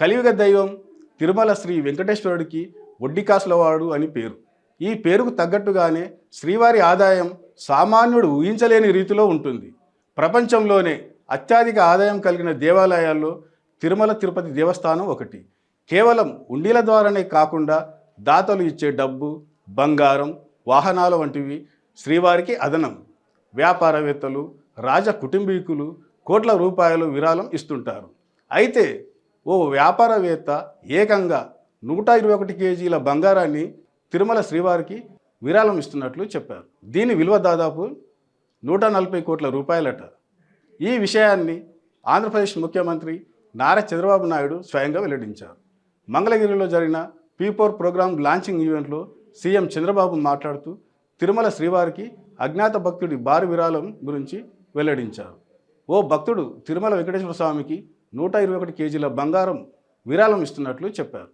కలియుగ దైవం తిరుమల శ్రీ వెంకటేశ్వరుడికి ఒడ్డికాసులవాడు అని పేరు. ఈ పేరుకు తగ్గట్టుగానే శ్రీవారి ఆదాయం సామాన్యుడు ఊహించలేని రీతిలో ఉంటుంది. ప్రపంచంలోనే అత్యధిక ఆదాయం కలిగిన దేవాలయాల్లో తిరుమల తిరుపతి దేవస్థానం ఒకటి. కేవలం ఉండీల ద్వారానే కాకుండా దాతలు ఇచ్చే డబ్బు బంగారం వాహనాలు వంటివి శ్రీవారికి అదనం. వ్యాపారవేత్తలు రాజ కుటుంబీకులు కోట్ల రూపాయలు విరాళం ఇస్తుంటారు. అయితే ఓ వ్యాపారవేత్త ఏకంగా నూట ఇరవై ఒకటి కేజీల బంగారాన్ని తిరుమల శ్రీవారికి విరాళం ఇస్తున్నట్లు చెప్పారు. దీని విలువ దాదాపు నూట నలభై కోట్ల రూపాయలట. ఈ విషయాన్ని ఆంధ్రప్రదేశ్ ముఖ్యమంత్రి నారా చంద్రబాబు నాయుడు స్వయంగా వెల్లడించారు. మంగళగిరిలో జరిగిన పీపోర్ ప్రోగ్రాం లాంచింగ్ ఈవెంట్లో సీఎం చంద్రబాబు మాట్లాడుతూ తిరుమల శ్రీవారికి అజ్ఞాత భక్తుడి భారీ విరాళం గురించి వెల్లడించారు. ఓ భక్తుడు తిరుమల వెంకటేశ్వర స్వామికి నూట ఇరవై ఒకటి కేజీల బంగారం విరాళం ఇస్తున్నట్లు చెప్పారు.